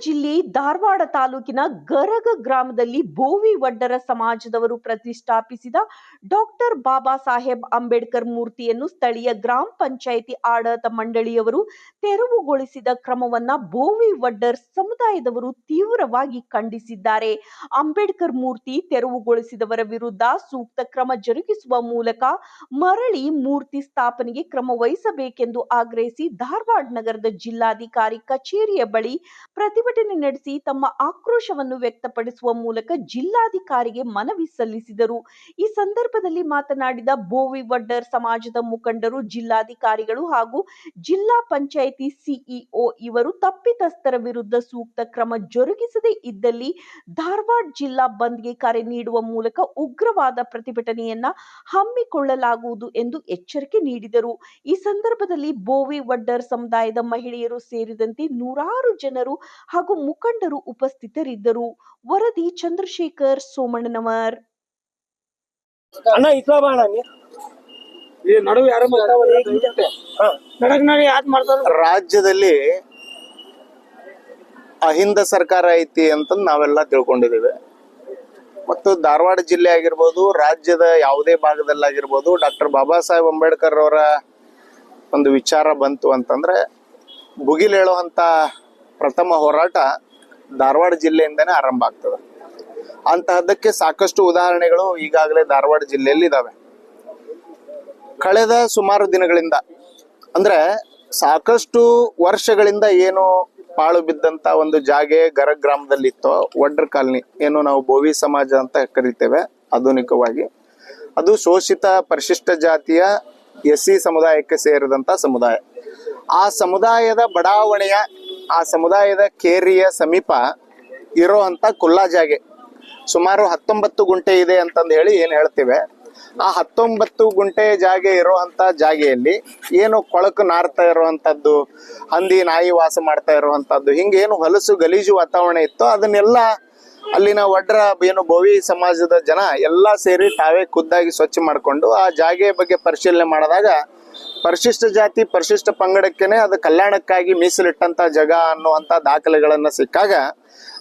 ಜಿಲ್ಲೆ ಧಾರವಾಡ ತಾಲೂಕಿನ ಗರಗ ಗ್ರಾಮದಲ್ಲಿ ಬೋವಿ ವಡ್ಡರ ಸಮಾಜದವರು ಪ್ರತಿಷ್ಠಾಪಿಸಿದ ಡಾಕ್ಟರ್ ಬಾಬಾ ಸಾಹೇಬ್ ಅಂಬೇಡ್ಕರ್ ಮೂರ್ತಿಯನ್ನು ಸ್ಥಳೀಯ ಗ್ರಾಮ ಪಂಚಾಯಿತಿ ಆಡಳಿತ ಮಂಡಳಿಯವರು ತೆರವುಗೊಳಿಸಿದ ಕ್ರಮವನ್ನ ಬೋವಿ ವಡ್ಡರ್ ಸಮುದಾಯದವರು ತೀವ್ರವಾಗಿ ಖಂಡಿಸಿದ್ದಾರೆ. ಅಂಬೇಡ್ಕರ್ ಮೂರ್ತಿ ತೆರವುಗೊಳಿಸಿದವರ ವಿರುದ್ಧ ಸೂಕ್ತ ಕ್ರಮ ಜರುಗಿಸುವ ಮೂಲಕ ಮರಳಿ ಮೂರ್ತಿ ಸ್ಥಾಪನೆಗೆ ಕ್ರಮ ವಹಿಸಬೇಕೆಂದು ಆಗ್ರಹಿಸಿ ಧಾರವಾಡ ನಗರದ ಜಿಲ್ಲಾಧಿಕಾರಿ ಕಚೇರಿಯ ಬಳಿ ಪ್ರತಿಭಟನೆ ನಡೆಸಿ ತಮ್ಮ ಆಕ್ರೋಶವನ್ನು ವ್ಯಕ್ತಪಡಿಸುವ ಮೂಲಕ ಜಿಲ್ಲಾಧಿಕಾರಿಗೆ ಮನವಿ ಸಲ್ಲಿಸಿದರು. ಈ ಸಂದರ್ಭದಲ್ಲಿ ಮಾತನಾಡಿದ ಬೋವಿ ವಡ್ಡರ್, ಸಮಾಜದ ಮುಖಂಡರು, ಜಿಲ್ಲಾಧಿಕಾರಿಗಳು ಹಾಗೂ ಜಿಲ್ಲಾ ಪಂಚಾಯಿತಿ ಸಿಇಒ ಇವರು ತಪ್ಪಿತಸ್ಥರ ವಿರುದ್ಧ ಸೂಕ್ತ ಕ್ರಮ ಜರುಗಿಸದೇ ಇದ್ದಲ್ಲಿ ಧಾರವಾಡ ಜಿಲ್ಲಾ ಬಂದ್ಗೆ ಕರೆ ನೀಡುವ ಮೂಲಕ ಉಗ್ರವಾದ ಪ್ರತಿಭಟನೆಯನ್ನ ಹಮ್ಮಿಕೊಳ್ಳಲಾಗುವುದು ಎಂದು ಎಚ್ಚರಿಕೆ ನೀಡಿದರು. ಈ ಸಂದರ್ಭದಲ್ಲಿ ಬೋವಿ ವಡ್ಡರ್ ಸಮುದಾಯದ ಮಹಿಳೆಯರು ಸೇರಿದಂತೆ ನೂರಾರು ಜನರು ಹಾಗೂ ಮುಖಂಡರು ಉಪಸ್ಥಿತರಿದ್ದರು. ವರದಿ ಚಂದ್ರಶೇಖರ್ ಸೋಮಣ್ಣನವರ್. ಅಣ್ಣ. ಈ ನಡುವೆ ಯಾರು ರಾಜ್ಯದಲ್ಲಿ ಅಹಿಂದ ಸರ್ಕಾರ ಐತಿ ಅಂತ ನಾವೆಲ್ಲ ತಿಳ್ಕೊಂಡಿದ್ದೇವೆ. ಮತ್ತು ಧಾರವಾಡ ಜಿಲ್ಲೆ ಆಗಿರ್ಬೋದು ರಾಜ್ಯದ ಯಾವುದೇ ಭಾಗದಲ್ಲಾಗಿರ್ಬೋದು ಡಾಕ್ಟರ್ ಬಾಬಾ ಸಾಹೇಬ್ ಅಂಬೇಡ್ಕರ್ ಅವರ ಒಂದು ವಿಚಾರ ಬಂತು ಅಂತಂದ್ರೆ ಭುಗಿಲೇಳುವಂತ ಪ್ರಥಮ ಹೋರಾಟ ಧಾರವಾಡ ಜಿಲ್ಲೆಯಿಂದನೇ ಆರಂಭ ಆಗ್ತದೆ. ಅಂತಹದ್ದಕ್ಕೆ ಸಾಕಷ್ಟು ಉದಾಹರಣೆಗಳು ಈಗಾಗಲೇ ಧಾರವಾಡ ಜಿಲ್ಲೆಯಲ್ಲಿ ಇದಾವೆ ಕಳೆದ ಸುಮಾರು ದಿನಗಳಿಂದ, ಅಂದ್ರೆ ಸಾಕಷ್ಟು ವರ್ಷಗಳಿಂದ ಏನು ಪಾಳು ಬಿದ್ದಂತ ಒಂದು ಜಾಗೆ ಗರ ಗ್ರಾಮದಲ್ಲಿತ್ತು, ವಡ್ರ ಕಾಲನಿ ಏನು ನಾವು ಬೋವಿ ಸಮಾಜ ಅಂತ ಕರಿತೇವೆ ಆಧುನಿಕವಾಗಿ, ಅದು ಶೋಷಿತ ಪರಿಶಿಷ್ಟ ಜಾತಿಯ ಎಸ್ ಸಿ ಸಮುದಾಯಕ್ಕೆ ಸೇರಿದಂತ ಸಮುದಾಯ. ಆ ಸಮುದಾಯದ ಬಡಾವಣೆಯ ಆ ಸಮುದಾಯದ ಕೇರಿಯ ಸಮೀಪ ಇರುವಂತ ಕುಲ್ಲಾ ಜಾಗೆ. ಸುಮಾರು ಹತ್ತೊಂಬತ್ತು ಗುಂಟೆ ಇದೆ ಅಂತಂದು ಹೇಳಿ ಏನ್ ಹೇಳ್ತೇವೆ. ಆ ಹತ್ತೊಂಬತ್ತು ಗುಂಟೆ ಜಾಗೆ ಇರುವಂತ ಜಾಗೆಯಲ್ಲಿ ಏನು ಕೊಳಕು ನಾರ್ತಾ ಇರುವಂತದ್ದು, ಹಂದಿ ನಾಯಿ ವಾಸ ಮಾಡ್ತಾ ಇರುವಂತದ್ದು ಏನು ಹೊಲಸು ಗಲೀಜು ವಾತಾವರಣ ಇತ್ತು ಅದನ್ನೆಲ್ಲ ಅಲ್ಲಿನ ವಡ್ರ ಏನು ಬೋವಿ ಸಮಾಜದ ಜನ ಎಲ್ಲ ಸೇರಿ ತಾವೇ ಖುದ್ದಾಗಿ ಸ್ವಚ್ಛ ಮಾಡಿಕೊಂಡು ಆ ಜಾಗೆ ಬಗ್ಗೆ ಪರಿಶೀಲನೆ ಮಾಡಿದಾಗ ಪರಿಶಿಷ್ಟ ಜಾತಿ, ಪರಿಶಿಷ್ಟ ಪಂಗಡಕ್ಕೇನೆ ಅದು ಕಲ್ಯಾಣಕ್ಕಾಗಿ ಮೀಸಲಿಟ್ಟಂತ ಜಗ ಅನ್ನುವಂತ ದಾಖಲೆಗಳನ್ನ ಸಿಕ್ಕಾಗ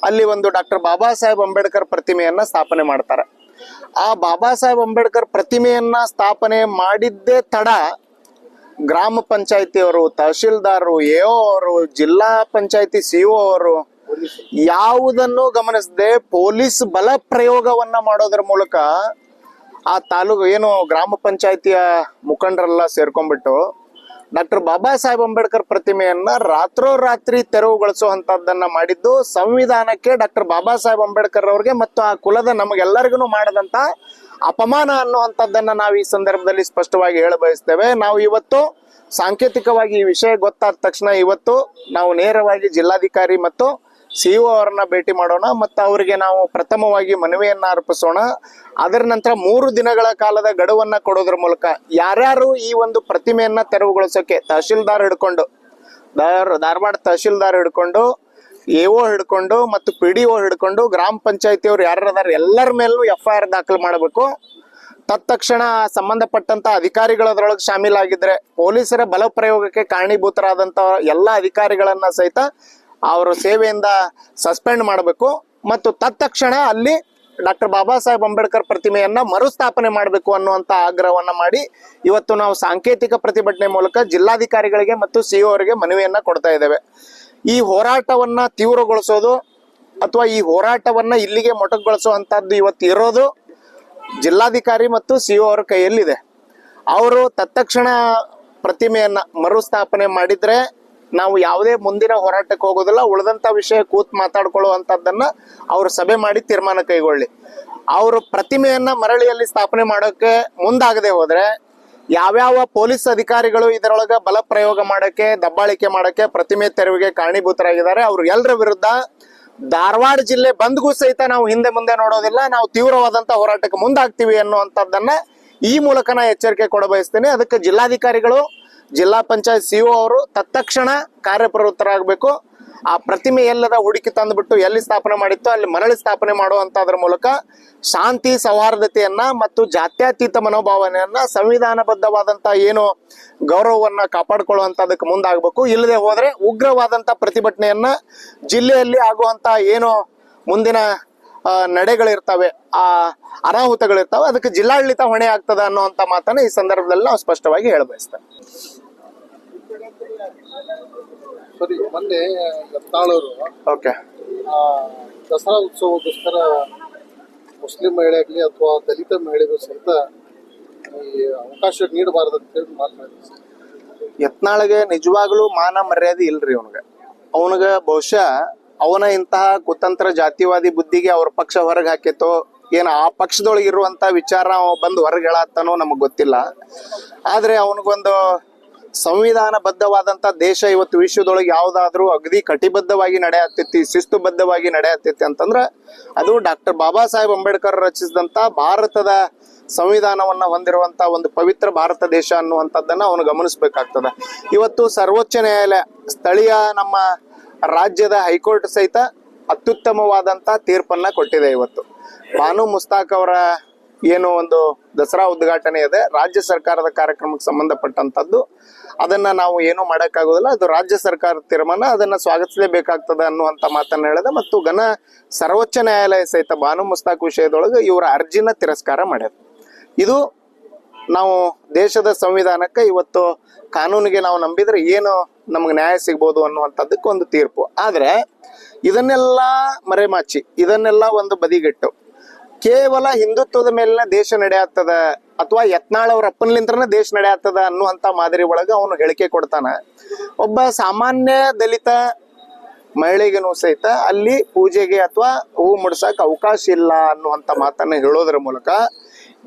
ಅಲ್ಲಿ ಒಂದು ಡಾಕ್ಟರ್ ಬಾಬಾ ಸಾಹೇಬ್ ಅಂಬೇಡ್ಕರ್ ಪ್ರತಿಮೆಯನ್ನ ಸ್ಥಾಪನೆ ಮಾಡ್ತಾರೆ. ಆ ಬಾಬಾ ಸಾಹೇಬ್ ಅಂಬೇಡ್ಕರ್ ಪ್ರತಿಮೆಯನ್ನ ಸ್ಥಾಪನೆ ಮಾಡಿದ್ದೇ ತಡ ಗ್ರಾಮ ಪಂಚಾಯತಿಯವರು, ತಹಶೀಲ್ದಾರರು ಎಒ ಅವರು, ಜಿಲ್ಲಾ ಪಂಚಾಯತಿ ಸಿಒ ಅವರು ಯಾವುದನ್ನು ಗಮನಿಸದೆ ಪೊಲೀಸ್ ಬಲ ಪ್ರಯೋಗವನ್ನ ಮಾಡೋದ್ರ ಮೂಲಕ ಆ ತಾಲೂಕು ಏನು ಗ್ರಾಮ ಪಂಚಾಯತಿಯ ಮುಖಂಡರೆಲ್ಲ ಸೇರ್ಕೊಂಡ್ಬಿಟ್ಟು ಡಾಕ್ಟರ್ ಬಾಬಾ ಸಾಹೇಬ್ ಅಂಬೇಡ್ಕರ್ ಪ್ರತಿಮೆಯನ್ನ ರಾತ್ರೋರಾತ್ರಿ ತೆರವುಗೊಳಿಸುವಂತದ್ದನ್ನ ಮಾಡಿದ್ದು ಸಂವಿಧಾನಕ್ಕೆ ಡಾಕ್ಟರ್ ಬಾಬಾ ಸಾಹೇಬ್ ಅಂಬೇಡ್ಕರ್ ಅವ್ರಿಗೆ ಮತ್ತು ಆ ಕುಲದ ನಮಗೆಲ್ಲರಿಗೂ ಮಾಡದಂತ ಅಪಮಾನ ಅನ್ನುವಂಥದ್ದನ್ನ ನಾವು ಈ ಸಂದರ್ಭದಲ್ಲಿ ಸ್ಪಷ್ಟವಾಗಿ ಹೇಳ ಬಯಸ್ತೇವೆ. ನಾವು ಇವತ್ತು ಸಾಂಕೇತಿಕವಾಗಿ ಈ ವಿಷಯ ಗೊತ್ತಾದ ತಕ್ಷಣ ಇವತ್ತು ನಾವು ನೇರವಾಗಿ ಜಿಲ್ಲಾಧಿಕಾರಿ ಮತ್ತು ಸಿಇಒ ಅವರನ್ನ ಭೇಟಿ ಮಾಡೋಣ, ಮತ್ತು ಅವರಿಗೆ ನಾವು ಪ್ರಥಮವಾಗಿ ಮನವಿಯನ್ನ ಅರ್ಪಿಸೋಣ. ಅದರ ನಂತರ ಮೂರು ದಿನಗಳ ಕಾಲದ ಗಡುವನ್ನ ಕೊಡೋದ್ರ ಮೂಲಕ ಯಾರ್ಯಾರು ಈ ಒಂದು ಪ್ರತಿಮೆಯನ್ನ ತೆರವುಗೊಳಿಸೋಕೆ ತಹಶೀಲ್ದಾರ್ ಹಿಡ್ಕೊಂಡು ಧಾರ್- ಧಾರವಾಡ ತಹಶೀಲ್ದಾರ್ ಹಿಡ್ಕೊಂಡು ಎಒ ಹಿಡ್ಕೊಂಡು, ಮತ್ತು ಪಿ ಡಿ ಒ ಹಿಡ್ಕೊಂಡು, ಗ್ರಾಮ ಪಂಚಾಯತಿಯವ್ರು ಯಾರ್ಯಾರ ಎಲ್ಲರ ಮೇಲೂ ಎಫ್ ಐ ಆರ್ ದಾಖಲು ಮಾಡಬೇಕು. ತತ್ಕ್ಷಣ ಸಂಬಂಧಪಟ್ಟಂತ ಅಧಿಕಾರಿಗಳು ಅದರೊಳಗೆ ಶಾಮೀಲಾಗಿದ್ರೆ ಪೊಲೀಸರ ಬಲ ಪ್ರಯೋಗಕ್ಕೆ ಕಾರಣೀಭೂತರಾದಂತ ಎಲ್ಲ ಅಧಿಕಾರಿಗಳನ್ನ ಸಹಿತ ಅವರ ಸೇವೆಯಿಂದ ಸಸ್ಪೆಂಡ್ ಮಾಡಬೇಕು ಮತ್ತು ತತ್ಕ್ಷಣ ಅಲ್ಲಿ ಡಾಕ್ಟರ್ ಬಾಬಾ ಸಾಹೇಬ್ ಅಂಬೇಡ್ಕರ್ ಪ್ರತಿಮೆಯನ್ನ ಮರುಸ್ಥಾಪನೆ ಮಾಡಬೇಕು ಅನ್ನುವಂತ ಆಗ್ರಹವನ್ನ ಮಾಡಿ ಇವತ್ತು ನಾವು ಸಾಂಕೇತಿಕ ಪ್ರತಿಭಟನೆ ಮೂಲಕ ಜಿಲ್ಲಾಧಿಕಾರಿಗಳಿಗೆ ಮತ್ತು ಸಿಇಒ ಅವರಿಗೆ ಮನವಿಯನ್ನ ಕೊಡ್ತಾ ಇದ್ದೇವೆ. ಈ ಹೋರಾಟವನ್ನ ತೀವ್ರಗೊಳಿಸೋದು ಅಥವಾ ಈ ಹೋರಾಟವನ್ನ ಇಲ್ಲಿಗೆ ಮೊಟಕುಗೊಳಿಸುವಂತಹದ್ದು ಇವತ್ತು ಇರೋದು ಜಿಲ್ಲಾಧಿಕಾರಿ ಮತ್ತು ಸಿಇಒ ಅವರ ಕೈಯಲ್ಲಿದೆ. ಅವರು ತತ್ಕ್ಷಣ ಪ್ರತಿಮೆಯನ್ನ ಮರುಸ್ಥಾಪನೆ ಮಾಡಿದ್ರೆ ನಾವು ಯಾವುದೇ ಮುಂದಿನ ಹೋರಾಟಕ್ಕೆ ಹೋಗೋದಿಲ್ಲ, ಉಳಿದಂತ ವಿಷಯ ಕೂತ್ ಮಾತಾಡ್ಕೊಳ್ಳುವಂತದ್ದನ್ನ ಅವರು ಸಭೆ ಮಾಡಿ ತೀರ್ಮಾನ ಕೈಗೊಳ್ಳಿ. ಅವರು ಪ್ರತಿಮೆಯನ್ನ ಮರಳಿಯಲ್ಲಿ ಸ್ಥಾಪನೆ ಮಾಡೋಕೆ ಮುಂದಾಗದೆ ಹೋದ್ರೆ, ಯಾವ್ಯಾವ ಪೊಲೀಸ್ ಅಧಿಕಾರಿಗಳು ಇದರೊಳಗ ಬಲ ಪ್ರಯೋಗ ಮಾಡಕ್ಕೆ, ದಬ್ಬಾಳಿಕೆ ಮಾಡಕ್ಕೆ, ಪ್ರತಿಮೆ ತೆರವಿಗೆ ಕಾರಣೀಭೂತರಾಗಿದ್ದಾರೆ, ಅವ್ರು ಎಲ್ಲರ ವಿರುದ್ಧ ಧಾರವಾಡ ಜಿಲ್ಲೆ ಬಂದ್ಗೂ ಸಹಿತ ನಾವು ಹಿಂದೆ ಮುಂದೆ ನೋಡೋದಿಲ್ಲ, ನಾವು ತೀವ್ರವಾದಂತ ಹೋರಾಟಕ್ಕೆ ಮುಂದಾಗ್ತೀವಿ ಅನ್ನುವಂಥದ್ದನ್ನ ಈ ಮೂಲಕ ನಾ ಎಚ್ಚರಿಕೆ ಕೊಡಬಯಸ್ತೇನೆ. ಅದಕ್ಕೆ ಜಿಲ್ಲಾಧಿಕಾರಿಗಳು ಜಿಲ್ಲಾ ಪಂಚಾಯತ್ ಸಿಇಒ ಅವರು ತತ್ಕ್ಷಣ ಕಾರ್ಯಪ್ರವೃತ್ತರಾಗಬೇಕು. ಆ ಪ್ರತಿಮೆ ಎಲ್ಲದ ಹುಡುಕಿ ತಂದುಬಿಟ್ಟು ಎಲ್ಲಿ ಸ್ಥಾಪನೆ ಮಾಡಿತ್ತು ಅಲ್ಲಿ ಮರಳಿ ಸ್ಥಾಪನೆ ಮಾಡುವಂತದ್ರ ಮೂಲಕ ಶಾಂತಿ, ಸೌಹಾರ್ದತೆಯನ್ನ ಮತ್ತು ಜಾತ್ಯತೀತ ಮನೋಭಾವನೆಯನ್ನ ಸಂವಿಧಾನಬದ್ಧವಾದಂತ ಏನು ಗೌರವವನ್ನ ಕಾಪಾಡಿಕೊಳ್ಳುವಂತದಕ್ಕೆ ಮುಂದಾಗಬೇಕು. ಇಲ್ಲದೆ ಹೋದ್ರೆ ಉಗ್ರವಾದಂತ ಪ್ರತಿಭಟನೆಯನ್ನ ಜಿಲ್ಲೆಯಲ್ಲಿ ಆಗುವಂತ ಏನು ಮುಂದಿನ ನಡೆಗಳಿರ್ತವೆ, ಆ, ಅನಾಹುತಗಳಿರ್ತಾವೆ, ಅದಕ್ಕೆ ಜಿಲ್ಲಾಡಳಿತ ಹೊಣೆ ಆಗ್ತದೆ ಅನ್ನುವಂತ ಮಾತನ್ನ ಈ ಸಂದರ್ಭದಲ್ಲಿ ನಾವು ಸ್ಪಷ್ಟವಾಗಿ ಹೇಳಬಯಸ್ತೇವೆ. ಸರಿ ಮೊನ್ನೆ ಯತ್ನಾಳವರು ಓಕೆ. ದಸರಾ ಉತ್ಸವಕ್ಕೋಸ್ಕರ ಮುಸ್ಲಿಂ ಮಹಿಳೆ ಆಗಲಿ ಅಥವಾ ದಲಿತ ಮಹಿಳೆಗೂ ಸಹಿತ ಈ ಅವಕಾಶ ನೀಡಬಾರದು ಅಂತೇಳಿ ಮಾತನಾಡಿದ್ರು. ಯತ್ನಾಳಿಗೆ ನಿಜವಾಗ್ಲೂ ಮಾನ ಮರ್ಯಾದೆ ಇಲ್ರಿ ಅವನಿಗೆ. ಅವನಿಗೆ ಬಹುಶಃ ಅವನ ಇಂತಹ ಕುತಂತ್ರ ಜಾತಿವಾದಿ ಬುದ್ಧಿಗೆ ಅವ್ರ ಪಕ್ಷ ಹೊರಗೆ ಹಾಕಿತ್ತು ಏನು ಆ ಪಕ್ಷದೊಳಗೆ ಇರುವಂತ ವಿಚಾರ ಬಂದು ಹೊರಗೆ ಹೇಳತ್ತಾನೋ ನಮಗ್ ಗೊತ್ತಿಲ್ಲ. ಆದ್ರೆ ಅವನಿಗೊಂದು ಸಂವಿಧಾನಬದ್ಧವಾದಂತ ದೇಶ ಇವತ್ತು ವಿಶ್ವದೊಳಗೆ ಯಾವ್ದಾದ್ರೂ ಅಗದಿ ಕಟಿಬದ್ಧವಾಗಿ ನಡೆಯತ್ತೈತಿ ಶಿಸ್ತುಬದ್ಧವಾಗಿ ನಡೆಯತ್ತೈತಿ ಅಂತಂದ್ರ ಅದು ಡಾಕ್ಟರ್ ಬಾಬಾ ಸಾಹೇಬ್ ಅಂಬೇಡ್ಕರ್ ರಚಿಸಿದಂತ ಭಾರತದ ಸಂವಿಧಾನವನ್ನ ಹೊಂದಿರುವಂತ ಒಂದು ಪವಿತ್ರ ಭಾರತ ದೇಶ ಅನ್ನುವಂಥದ್ದನ್ನ ಅವನು ಗಮನಿಸಬೇಕಾಗ್ತದ. ಇವತ್ತು ಸರ್ವೋಚ್ಚ ನ್ಯಾಯಾಲಯ, ಸ್ಥಳೀಯ ನಮ್ಮ ರಾಜ್ಯದ ಹೈಕೋರ್ಟ್ ಸಹಿತ ಅತ್ಯುತ್ತಮವಾದಂತ ತೀರ್ಪನ್ನ ಕೊಟ್ಟಿದೆ ಇವತ್ತು. ಬಾನು ಮುಸ್ತಾಕ್ ಅವರ ಏನು ಒಂದು ದಸರಾ ಉದ್ಘಾಟನೆ ಇದೆ. ರಾಜ್ಯ ಸರ್ಕಾರದ ಕಾರ್ಯಕ್ರಮಕ್ಕೆ ಸಂಬಂಧಪಟ್ಟಂತದ್ದು ಅದನ್ನ ನಾವು ಏನು ಮಾಡೋಕ್ಕಾಗೋದಿಲ್ಲ. ಅದು ರಾಜ್ಯ ಸರ್ಕಾರದ ತೀರ್ಮಾನ. ಅದನ್ನ ಸ್ವಾಗತಿಸಲೇಬೇಕಾಗ್ತದೆ ಅನ್ನುವಂತ ಮಾತನ್ನ ಹೇಳಿದೆ. ಮತ್ತು ಘನ ಸರ್ವೋಚ್ಚ ನ್ಯಾಯಾಲಯ ಸಹಿತ ಬಾನು ಮುಸ್ತಾಕ್ ವಿಷಯದೊಳಗೆ ಇವರ ಅರ್ಜಿನ ತಿರಸ್ಕಾರ ಮಾಡ್ಯದ ಇದು ನಾವು ದೇಶದ ಸಂವಿಧಾನಕ್ಕೆ ಇವತ್ತು ಕಾನೂನಿಗೆ ನಾವು ನಂಬಿದ್ರೆ ಏನು ನಮ್ಗೆ ನ್ಯಾಯ ಸಿಗ್ಬೋದು ಅನ್ನುವಂಥದ್ದಕ್ಕೆ ಒಂದು ತೀರ್ಪು. ಆದ್ರೆ ಇದನ್ನೆಲ್ಲ ಮರೆಮಾಚಿ, ಇದನ್ನೆಲ್ಲ ಒಂದು ಬದಿಗಿಟ್ಟು ಕೇವಲ ಹಿಂದುತ್ವದ ಮೇಲಿನ ದೇಶ ನಡೆಯತ್ತದ ಅಥವಾ ಯತ್ನಾಳ್ ಅವ್ರ ಅಪ್ಪನ್ಲಿಂತ್ರನ ದೇಶ ನಡೆಯತ್ತದ ಅನ್ನುವಂತ ಮಾದರಿ ಒಳಗ ಅವನು ಹೇಳಿಕೆ ಕೊಡ್ತಾನ. ಒಬ್ಬ ಸಾಮಾನ್ಯ ದಲಿತ ಮಹಿಳೆಗೂ ಸಹಿತ ಅಲ್ಲಿ ಪೂಜೆಗೆ ಅಥವಾ ಹೂ ಮುಡ್ಸಕ್ ಅವಕಾಶ ಇಲ್ಲ ಅನ್ನುವಂತ ಮಾತನ್ನ ಹೇಳೋದ್ರ ಮೂಲಕ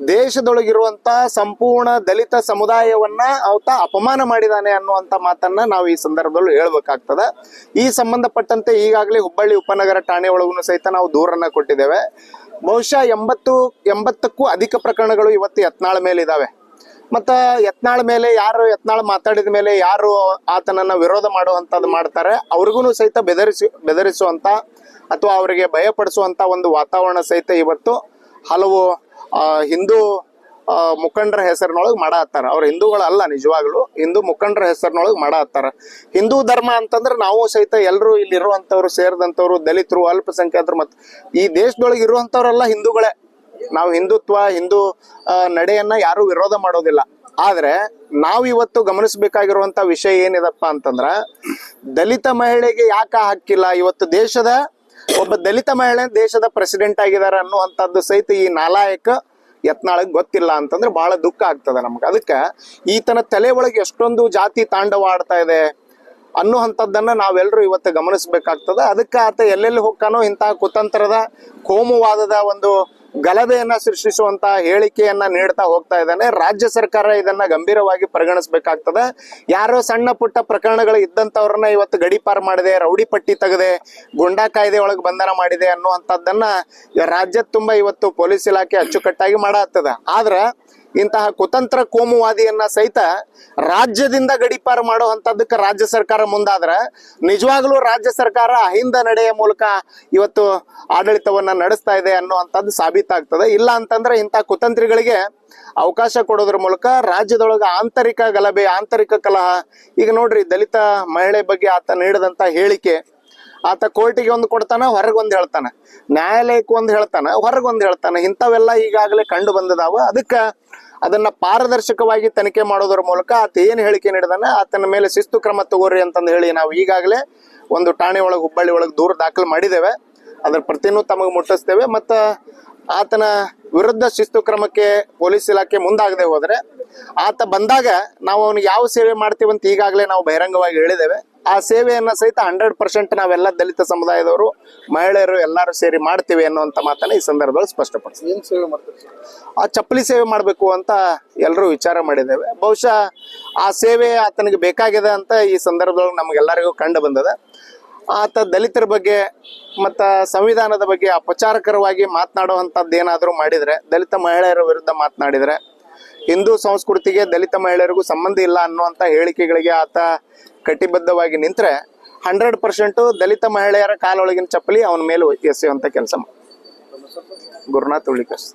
ದೇಶದೊಳಗಿರುವಂತ ಸಂಪೂರ್ಣ ದಲಿತ ಸಮುದಾಯವನ್ನ ಅವತ ಅಪಮಾನ ಮಾಡಿದಾನೆ ಅನ್ನುವಂತ ಮಾತನ್ನ ನಾವು ಈ ಸಂದರ್ಭದಲ್ಲಿ ಹೇಳ್ಬೇಕಾಗ್ತದ. ಈ ಸಂಬಂಧಪಟ್ಟಂತೆ ಈಗಾಗಲೇ ಹುಬ್ಬಳ್ಳಿ ಉಪನಗರ ಠಾಣೆ ಒಳಗೂ ಸಹಿತ ನಾವು ದೂರನ್ನ ಕೊಟ್ಟಿದ್ದೇವೆ. ಬಹುಶಃ ಎಂಬತ್ತು, ಎಂಬತ್ತಕ್ಕೂ ಅಧಿಕ ಪ್ರಕರಣಗಳು ಇವತ್ತು ಯತ್ನಾಳ ಮೇಲೆ ಇದಾವೆ. ಮತ್ತ ಯತ್ನಾಳ ಮೇಲೆ ಯಾರು, ಯತ್ನಾಳ ಮಾತಾಡಿದ ಮೇಲೆ ಯಾರು ಆತನನ್ನ ವಿರೋಧ ಮಾಡುವಂತದ್ದು ಮಾಡ್ತಾರೆ ಅವ್ರಿಗೂ ಸಹಿತ ಬೆದರಿಸಿ, ಬೆದರಿಸುವಂತ ಅಥವಾ ಅವರಿಗೆ ಭಯಪಡಿಸುವಂತ ಒಂದು ವಾತಾವರಣ ಸಹಿತ ಇವತ್ತು ಹಲವು ಹಿಂದೂ ಮುಖಂಡರ ಹೆಸರಿನೊಳಗೆ ಮಾಡಾತ್ತಾರ ಅವ್ರ ಹಿಂದೂಗಳಲ್ಲ ನಿಜವಾಗ್ಲು. ಹಿಂದೂ ಮುಖಂಡರ ಹೆಸರಿನೊಳಗೆ ಮಾಡಾತ್ತಾರ ಹಿಂದೂ ಧರ್ಮ ಅಂತಂದ್ರೆ ನಾವು ಸಹಿತ ಎಲ್ಲರೂ ಇಲ್ಲಿ ಇರುವಂತವ್ರು ಸೇರಿದಂತವ್ರು ದಲಿತರು, ಅಲ್ಪಸಂಖ್ಯಾತರು ಮತ್ತು ಈ ದೇಶದೊಳಗೆ ಇರುವಂತವ್ರೆಲ್ಲ ಹಿಂದೂಗಳೇ. ನಾವು ಹಿಂದುತ್ವ, ಹಿಂದೂ ನಡೆಯನ್ನ ಯಾರು ವಿರೋಧ ಮಾಡೋದಿಲ್ಲ. ಆದ್ರೆ ನಾವು ಇವತ್ತು ಗಮನಿಸಬೇಕಾಗಿರುವಂತ ವಿಷಯ ಏನಿದಪ್ಪ ಅಂತಂದ್ರ, ದಲಿತ ಮಹಿಳೆಗೆ ಯಾಕ ಹಕ್ಕಿಲ್ಲ ಇವತ್ತು ದೇಶದ, ಒಬ್ಬ ದಲಿತ ಮಹಿಳೆ ದೇಶದ ಪ್ರೆಸಿಡೆಂಟ್ ಆಗಿದ್ದಾರೆ ಅನ್ನುವಂಥದ್ದು ಸಹಿತ ಈ ನಾಲಾಯಕ ಯತ್ನಾಳಗ್ ಗೊತ್ತಿಲ್ಲ ಅಂತಂದ್ರೆ ಬಹಳ ದುಃಖ ಆಗ್ತದೆ ನಮ್ಗೆ. ಅದಕ್ಕೆ ಈತನ ತಲೆ ಒಳಗೆ ಎಷ್ಟೊಂದು ಜಾತಿ ತಾಂಡವ ಆಡ್ತಾ ಇದೆ ಅನ್ನುವಂಥದ್ದನ್ನ ನಾವೆಲ್ಲರೂ ಇವತ್ತು ಗಮನಿಸಬೇಕಾಗ್ತದೆ. ಅದಕ್ಕೆ ಆತ ಎಲ್ಲೆಲ್ಲಿ ಹೋಗ್ತಾನೋ ಇಂತಹ ಕುತಂತ್ರದ ಕೋಮುವಾದದ ಒಂದು ಗಲಭೆಯನ್ನ ಸೃಷ್ಟಿಸುವಂತ ಹೇಳಿಕೆಯನ್ನ ನೀಡ್ತಾ ಹೋಗ್ತಾ ಇದ್ದಾನೆ. ರಾಜ್ಯ ಸರ್ಕಾರ ಇದನ್ನ ಗಂಭೀರವಾಗಿ ಪರಿಗಣಿಸಬೇಕಾಗ್ತದೆ. ಯಾರೋ ಸಣ್ಣ ಪುಟ್ಟ ಪ್ರಕರಣಗಳು ಇದ್ದಂತವ್ರನ್ನ ಇವತ್ತು ಗಡಿಪಾರ್ ಮಾಡಿದೆ, ರೌಡಿ ಪಟ್ಟಿ ತೆಗೆದೆ, ಗುಂಡಾ ಕಾಯ್ದೆ ಒಳಗೆ ಬಂಧನ ಮಾಡಿದೆ ಅನ್ನುವಂಥದ್ದನ್ನ ರಾಜ್ಯ ತುಂಬಾ ಇವತ್ತು ಪೊಲೀಸ್ ಇಲಾಖೆ ಅಚ್ಚುಕಟ್ಟಾಗಿ ಮಾಡತ್ತದ ಆದ್ರ ಇಂತಹ ಕುತಂತ್ರ ಕೋಮುವಾದಿಯನ್ನ ಸಹಿತ ರಾಜ್ಯದಿಂದ ಗಡಿಪಾರು ಮಾಡುವಂತದ್ದಕ್ಕೆ ರಾಜ್ಯ ಸರ್ಕಾರ ಮುಂದಾದ್ರ ನಿಜವಾಗ್ಲೂ ರಾಜ್ಯ ಸರ್ಕಾರ ಅಹಿಂದ ನಡೆಯ ಮೂಲಕ ಇವತ್ತು ಆಡಳಿತವನ್ನ ನಡೆಸ್ತಾ ಇದೆ ಅನ್ನುವಂಥದ್ದು ಸಾಬೀತಾಗ್ತದೆ. ಇಲ್ಲ ಅಂತಂದ್ರೆ ಇಂಥ ಕುತಂತ್ರಿಗಳಿಗೆ ಅವಕಾಶ ಕೊಡೋದ್ರ ಮೂಲಕ ರಾಜ್ಯದೊಳಗ ಆಂತರಿಕ ಗಲಭೆ, ಆಂತರಿಕ ಕಲಹ, ಈಗ ನೋಡ್ರಿ ದಲಿತ ಮಹಿಳೆ ಬಗ್ಗೆ ಆತ ನೀಡಿದಂತ ಹೇಳಿಕೆ, ಆತ ಕೋರ್ಟಿಗೆ ಒಂದು ಕೊಡ್ತಾನ, ಹೊರಗೆ ಒಂದು ಹೇಳ್ತಾನ. ನ್ಯಾಯಾಲಯಕ್ಕೆ ಒಂದು ಹೇಳ್ತಾನ, ಹೊರಗೆ ಒಂದು ಹೇಳ್ತಾನ. ಇಂಥವೆಲ್ಲ ಈಗಾಗಲೇ ಕಂಡು ಬಂದದಾವ. ಅದಕ್ಕ ಅದನ್ನ ಪಾರದರ್ಶಕವಾಗಿ ತನಿಖೆ ಮಾಡೋದ್ರ ಮೂಲಕ ಆತ ಏನ್ ಹೇಳಿಕೆ ನೀಡಿದಾನ, ಆತನ ಮೇಲೆ ಶಿಸ್ತು ಕ್ರಮ ತಗೋರಿ ಅಂತಂದು ಹೇಳಿ ನಾವು ಈಗಾಗಲೇ ಒಂದು ಠಾಣೆ ಒಳಗೆ, ಹುಬ್ಬಳ್ಳಿ ಒಳಗೆ ದೂರ ದಾಖಲು ಮಾಡಿದ್ದೇವೆ. ಅದರ ಪ್ರತಿನೂ ತಮಗೆ ಮುಟ್ಟಿಸ್ತೇವೆ. ಮತ್ತ ಆತನ ವಿರುದ್ಧ ಶಿಸ್ತು ಕ್ರಮಕ್ಕೆ ಪೊಲೀಸ್ ಇಲಾಖೆ ಮುಂದಾಗದೆ ಹೋದ್ರೆ, ಆತ ಬಂದಾಗ ನಾವು ಅವನಿಗೆ ಯಾವ ಸೇವೆ ಮಾಡ್ತೀವಂತ ಈಗಾಗಲೇ ನಾವು ಬಹಿರಂಗವಾಗಿ ಹೇಳಿದ್ದೇವೆ. ಆ ಸೇವೆಯನ್ನ ಸಹಿತ ಹಂಡ್ರೆಡ್ ಪರ್ಸೆಂಟ್ ನಾವೆಲ್ಲ ದಲಿತ ಸಮುದಾಯದವರು ಮಹಿಳೆಯರು ಎಲ್ಲರೂ ಸೇರಿ ಮಾಡ್ತೀವಿ ಅನ್ನುವಂತ ಮಾತನ್ನ ಈ ಸಂದರ್ಭದಲ್ಲಿ ಸ್ಪಷ್ಟಪಡಿಸಿ ಏನು ಸೇವೆ ಮಾಡ್ತೀವಿ ಆ ಚಪ್ಪಲಿ ಸೇವೆ ಮಾಡಬೇಕು ಅಂತ ಎಲ್ಲರೂ ವಿಚಾರ ಮಾಡಿದ್ದೇವೆ. ಬಹುಶಃ ಆ ಸೇವೆ ಆತನಿಗೆ ಬೇಕಾಗಿದೆ ಅಂತ ಈ ಸಂದರ್ಭದೊಳಗೆ ನಮಗೆಲ್ಲರಿಗೂ ಕಂಡು ಬಂದದ. ಆತ ದಲಿತರ ಬಗ್ಗೆ ಮತ್ತ ಸಂವಿಧಾನದ ಬಗ್ಗೆ ಅಪಚಾರಕರವಾಗಿ ಮಾತನಾಡುವಂಥದ್ದು ಏನಾದರೂ ಮಾಡಿದ್ರೆ ದಲಿತ ಮಹಿಳೆಯರ ವಿರುದ್ಧ ಮಾತನಾಡಿದ್ರೆ ಹಿಂದೂ ಸಂಸ್ಕೃತಿಗೆ ದಲಿತ ಮಹಿಳೆಯರಿಗೂ ಸಂಬಂಧ ಇಲ್ಲ ಅನ್ನುವಂಥ ಹೇಳಿಕೆಗಳಿಗೆ ಆತ ಕಟಿಬದ್ಧವಾಗಿ ನಿಂತರೆ ಹಂಡ್ರೆಡ್ ಪರ್ಸೆಂಟು ದಲಿತ ಮಹಿಳೆಯರ ಕಾಲೊಳಗಿನ ಚಪ್ಪಲಿ ಅವನ ಮೇಲೆ ಎಸೆಯುವಂತ ಕೆಲಸ ಗುರುನಾಥ್ ಉಳಿಕಸ್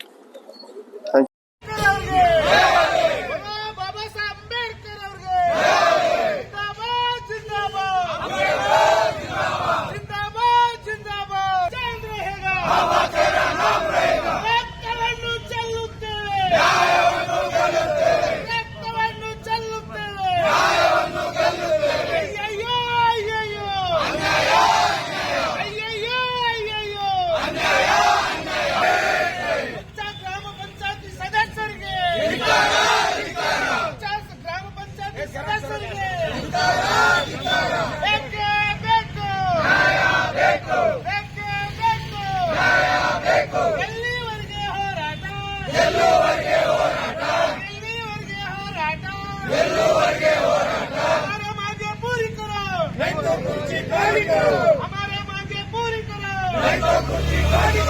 ಬೇಕು ಎಲ್ಲಿವರೆಗೆ ಹೋರಾಟ ಎಲ್ಲಿವರೆಗೆ ಹೋರಾಟ हमारे मांगे पूरी करो हमारे मांगे पूरी करो हमारे मांगे